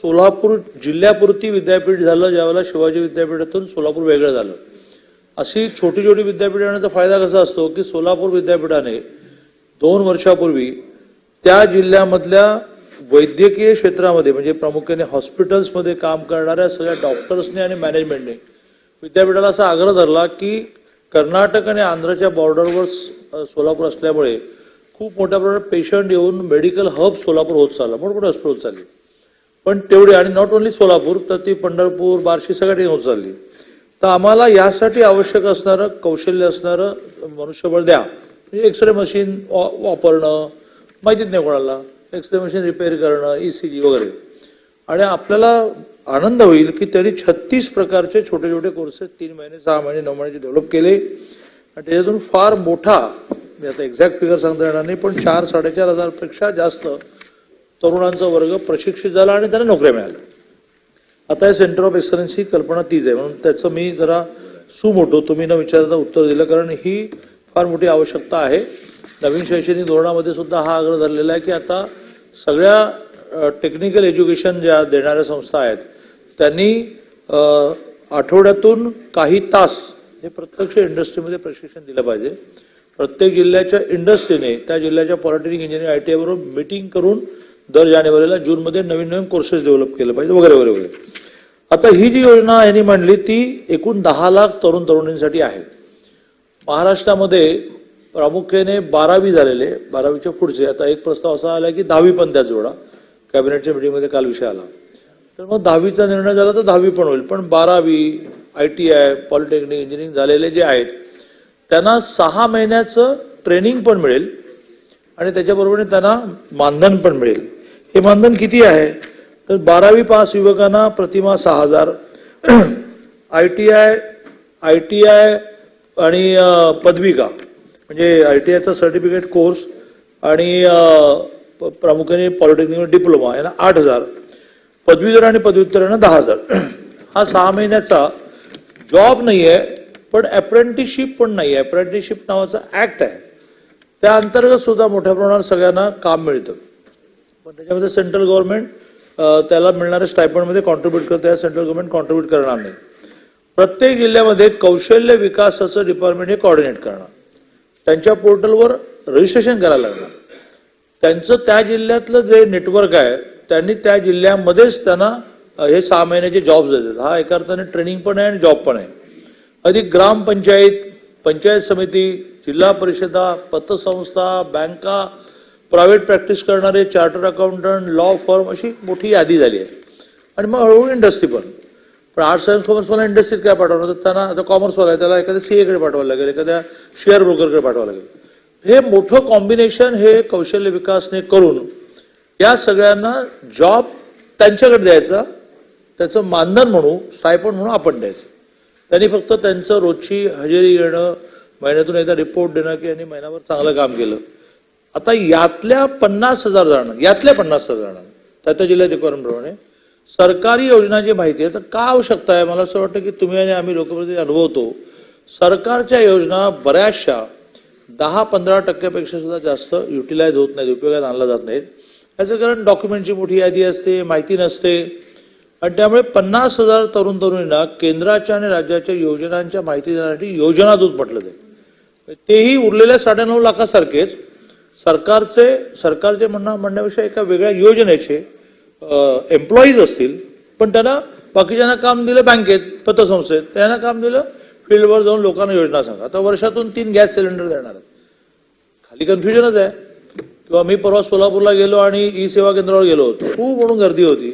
सोलापूर जिल्ह्यापुरती विद्यापीठ झालं ज्यावेळेला शिवाजी विद्यापीठातून सोलापूर वेगळं झालं. अशी छोटी छोटी विद्यापीठ येण्याचा फायदा कसा असतो की सोलापूर विद्यापीठाने दोन वर्षापूर्वी त्या जिल्ह्यामधल्या वैद्यकीय क्षेत्रामध्ये म्हणजे प्रामुख्याने हॉस्पिटल्समध्ये काम करणाऱ्या सगळ्या डॉक्टर्सने आणि मॅनेजमेंटने विद्यापीठाला असा आग्रह धरला की कर्नाटक आणि आंध्रच्या बॉर्डरवर सोलापूर असल्यामुळे खूप मोठ्या प्रमाणात पेशंट येऊन मेडिकल हब सोलापूर होत चालला. मोठमोठे हॉस्पिटल होत चालली. पण तेवढी आणि नॉट ओन्ली सोलापूर तर ती पंढरपूर बार्शी सगळ्या ठिकाणी होत चालली. तर आम्हाला यासाठी आवश्यक असणारं कौशल्य असणारं मनुष्यबळ द्या. म्हणजे एक्सरे मशीन वापरणं माहितीच नाही कोणाला. एक्सरे मशीन रिपेअर करणं ई सी जी वगैरे. आणि आपल्याला आनंद होईल की त्यांनी छत्तीस प्रकारचे छोटे छोटे कोर्सेस तीन महिने सहा महिने नऊ महिन्याचे डेव्हलप केले. आणि त्याच्यातून फार मोठा मी आता एक्झॅक्ट फिगर सांगता येणार नाही पण चार साडेचार हजारपेक्षा जास्त तरुणांचा वर्ग प्रशिक्षित झाला आणि त्यांना नोकऱ्या मिळाल्या. आता हे सेंटर ऑफ एक्सलन्सची कल्पना तीच आहे. म्हणून त्याचं मी जरा सुमोटो तुम्ही न विचारता उत्तर दिलं कारण ही फार मोठी आवश्यकता आहे. नवीन शैक्षणिक धोरणामध्ये सुद्धा हा आग्रह धरलेला आहे की आता सगळ्या टेक्निकल एज्युकेशन ज्या देणाऱ्या संस्था आहेत त्यांनी आठवड्यातून काही तास हे प्रत्यक्ष इंडस्ट्रीमध्ये प्रशिक्षण दिलं पाहिजे. प्रत्येक जिल्ह्याच्या इंडस्ट्रीने त्या जिल्ह्याच्या पॉलिटेक्निक इंजिनिअरिंग आय टी आयबरोबर मिटिंग करून दर जानेवारीला जूनमध्ये नवीन नवीन कोर्सेस डेव्हलप केले पाहिजे वगैरे वगैरे वगैरे. आता ही जी योजना यांनी मांडली ती एकूण दहा लाख तरुण तरुणींसाठी आहे. महाराष्ट्रामध्ये प्रामुख्याने बारावी झालेले बारावीच्या पुढचे आता एक प्रस्ताव असा आला की दहावी पण त्या जोडा. कॅबिनेटच्या मिटिंगमध्ये काल विषय आला. तर मग दहावीचा निर्णय झाला तर दहावी पण होईल पण बारावी I T I polytechnic engineering झालेले जे आहेत त्यांना सहा महिन्याचं ट्रेनिंग पण मिळेल आणि त्याच्याबरोबर त्यांना मानधन पण मिळेल. हे मानधन किती आहे? तर बारावी पास युवकांना प्रतिमा सहा हजार. I T I I T I आणि पदविका. म्हणजे आय टी आयचा सर्टिफिकेट कोर्स आणि प- प्रामुख्याने पॉलिटेक्निक डिप्लोमा यांना आठ हजार. पदवीधर आणि पदव्युत्तर यांना दहा हजार. हा सहा महिन्याचा जॉब नाही आहे पण अप्रेंटिसशिप पण नाही आहे अप्रेंटिसशिप नावाचा ऍक्ट आहे. त्या अंतर्गत सुद्धा मोठ्या प्रमाणात सगळ्यांना काम मिळतं. पण त्याच्यामध्ये सेंट्रल गव्हर्नमेंट त्याला मिळणाऱ्या स्टायपंडमध्ये कॉन्ट्रीब्यूट करते सेंट्रल गव्हर्नमेंट कॉन्ट्रीब्यूट करणार नाही. प्रत्येक जिल्ह्यामध्ये कौशल्य विकासाचं डिपार्टमेंट हे कॉर्डिनेट करणार. त्यांच्या पोर्टलवर रजिस्ट्रेशन करायला लागणार. त्यांचं त्या जिल्ह्यातलं जे नेटवर्क आहे त्यांनी त्या जिल्ह्यामध्येच त्यांना हे सहा महिन्याचे जॉब्स देतात. हा एका अर्थाने ट्रेनिंग पण आहे आणि जॉब पण आहे. अधिक ग्रामपंचायत पंचायत समिती जिल्हा परिषदा पतसंस्था बँका प्रायव्हेट प्रॅक्टिस करणारे चार्टर्ड अकाउंटंट लॉ फर्म अशी मोठी यादी झाली आहे. आणि मग हळूहळू इंडस्ट्री पण. पण आर्ट्स अँड कॉमर्स मला इंडस्ट्रीत काय पाठवणार? तर त्यांना आता कॉमर्सवाला आहे त्याला एखाद्या सीए कडे पाठवायला लागेल एखाद्या शेअर ब्रोकरकडे पाठवावं लागेल. हे मोठं कॉम्बिनेशन हे कौशल्य विकासने करून या सगळ्यांना जॉब त्यांच्याकडे द्यायचा त्याचं मानधन म्हणू सायपण म्हणून आपण द्यायचं. त्यांनी फक्त त्यांचं रोजची हजेरी घेणं महिन्यातून एकदा रिपोर्ट देणं की यांनी महिनाभर चांगलं काम केलं. आता यातल्या पन्नास हजार जणांना यातल्या पन्नास हजार जणांना त्या त्या जिल्ह्यात रिक्वायरमेंटप्रमाणे सरकारी योजनांची माहिती आहे तर का आवश्यकता आहे? मला असं वाटतं की तुम्ही आणि आम्ही लोकप्रतिनिधी अनुभवतो सरकारच्या योजना बऱ्याचशा दहा पंधरा टक्क्यापेक्षा सुद्धा जास्त युटिलाइज होत नाहीत उपयोगात आणल्या जात नाहीत. याचं कारण डॉक्युमेंटची मोठी यादी असते माहिती नसते. आणि त्यामुळे पन्नास हजार तरुण तरुणींना केंद्राच्या आणि राज्याच्या योजनांच्या माहिती देण्यासाठी योजना दूत म्हटलं जाईल. तेही उरलेल्या साडेनऊ लाखासारखेच. सरकारचे सरकारचे म्हणणं म्हणण्यापेक्षा एका वेगळ्या योजनेचे एम्प्लॉईज असतील पण त्यांना बाकीच्यांना काम दिलं बँकेत पतसंस्थेत त्यांना काम दिलं फील्डवर जाऊन लोकांना योजना सांगा. आता वर्षातून तीन गॅस सिलेंडर देणार आहेत. खाली कन्फ्युजनच आहे. किंवा मी परवा सोलापूरला गेलो आणि ई सेवा केंद्रावर गेलो होतो. खूप म्हणून गर्दी होती.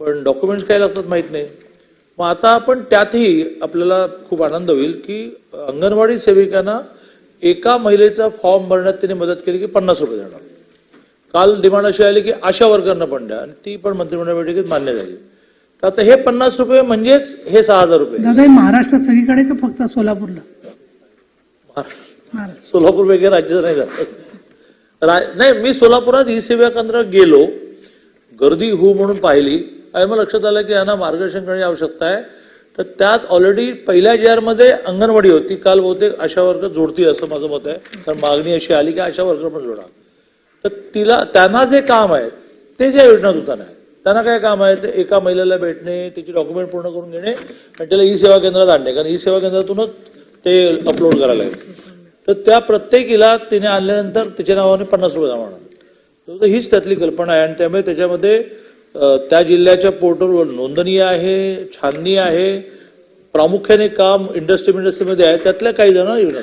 पण डॉक्युमेंट्स काय लागतात माहीत नाही. मग आता आपण त्यातही आपल्याला खूप आनंद होईल की अंगणवाडी सेविकांना एका महिलेचा फॉर्म भरण्यात त्यांनी मदत केली की पन्नास रुपये देणार. काल डिमांड अशी आली की आशा वर्करना पण द्या आणि ती पण मंत्रिमंडळ बैठकीत मान्य झाली. तर आता हे पन्नास रुपये म्हणजेच हे सहा हजार रुपये. महाराष्ट्रात सगळीकडे का फक्त सोलापूरला? सोलापूर वगैरे राज्यात नाही जात. नाही मी सोलापुरात ई सेवा केंद्रात गेलो. गर्दी हो म्हणून पाहिली. आणि मग लक्षात आलं की यांना मार्गदर्शन करण्याची आवश्यकता आहे. तर त्यात ऑलरेडी पहिल्या जी मध्ये अंगणवाडी होती. काल बहुतेक आशा वर्ग जोडतील असं माझं मत आहे. कारण मागणी अशी आली की आशा वर्ग पण जोडा तर तिला त्यांना जे काम आहे ते ज्या योजना दूताने आहे त्यांना काय काम आहे? ते एका महिलेला भेटणे त्याची डॉक्युमेंट पूर्ण करून घेणे आणि त्याला ई सेवा केंद्रात आणणे. कारण ई सेवा केंद्रातूनच ते अपलोड करायला लागेल. तर त्या प्रत्येकीला तिने आणल्यानंतर तिच्या नावाने पन्नास रुपये जमा होणार. तर हीच त्यातली कल्पना आहे. आणि त्यामुळे त्याच्यामध्ये त्या जिल्ह्याच्या पोर्टलवर नोंदणी आहे छाननी आहे प्रामुख्याने काम इंडस्ट्री इंडस्ट्रीमध्ये आहे त्यातल्या काही जण येणार